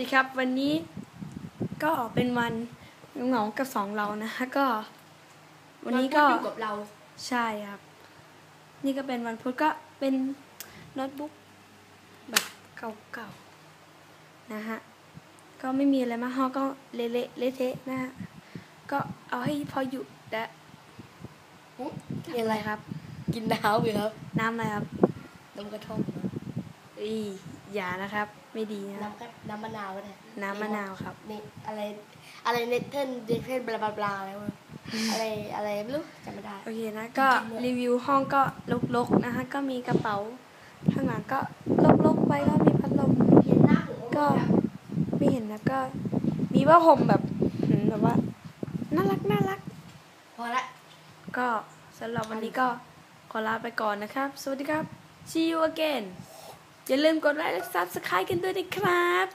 ดีครับวันนี้ก็เป็นวันเหงาๆกับสองเรานะฮะก็ วันนี้ก็มัอยู่กับเราใช่ครับ นี่ก็เป็นวันพุธก็เป็นโน้ตบุ๊กแบบเก่าๆนะฮะก็ไม่มีอะไรมากห้องก็เละๆเละเทะนะฮะก็เอาให้พออยู่และหึเป็นอะไรครับ กินน้ำอยู่ครับ น้ำอะไรครับน้ำกระท่อมครับอี อย่านะครับ ไม่ดีนะน้ำกระน้ำมะนาวก็ได้น้ำมะนาวครับ นี่อะไรอะไรเนเธอร์เดเทนบลาบลาบลาอะไรวะอะไรอะไรไม่รู้จำไม่ได้ โอเคนะก็รีวิวห้องก็ลกๆนะคะก็มีกระเป๋า ข้างหลังก็ลกๆไปก็มีพัดลมเห็นหน้าผมก็ไม่เห็นนะก็ มีผ้าห่มแบบหืมแบบว่าน่ารักน่ารักพอละก็สำหรับวันนี้ก็ขอลาไปก่อนนะครับ สวัสดีครับ see you again อย่าลืมกดไลค์และ subscribe กันด้วยนะครับ